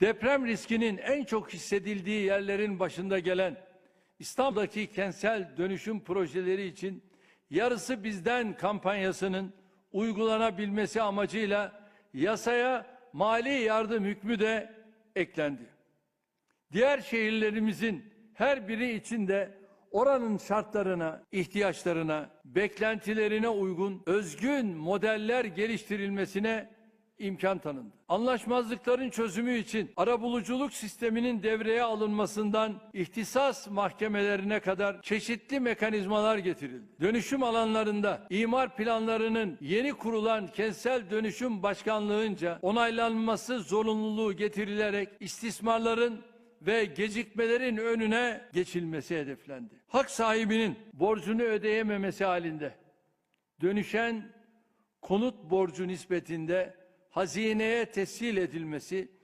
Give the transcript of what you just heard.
Deprem riskinin en çok hissedildiği yerlerin başında gelen İstanbul'daki kentsel dönüşüm projeleri için yarısı bizden kampanyasının uygulanabilmesi amacıyla yasaya mali yardım hükmü de eklendi. Diğer şehirlerimizin her biri için de oranın şartlarına, ihtiyaçlarına, beklentilerine uygun özgün modeller geliştirilmesine imkan tanındı. Anlaşmazlıkların çözümü için arabuluculuk sisteminin devreye alınmasından ihtisas mahkemelerine kadar çeşitli mekanizmalar getirildi. Dönüşüm alanlarında imar planlarının yeni kurulan kentsel dönüşüm başkanlığınca onaylanması zorunluluğu getirilerek istismarların ve gecikmelerin önüne geçilmesi hedeflendi. Hak sahibinin borcunu ödeyememesi halinde dönüşen konut borcu nispetinde hazineye tescil edilmesi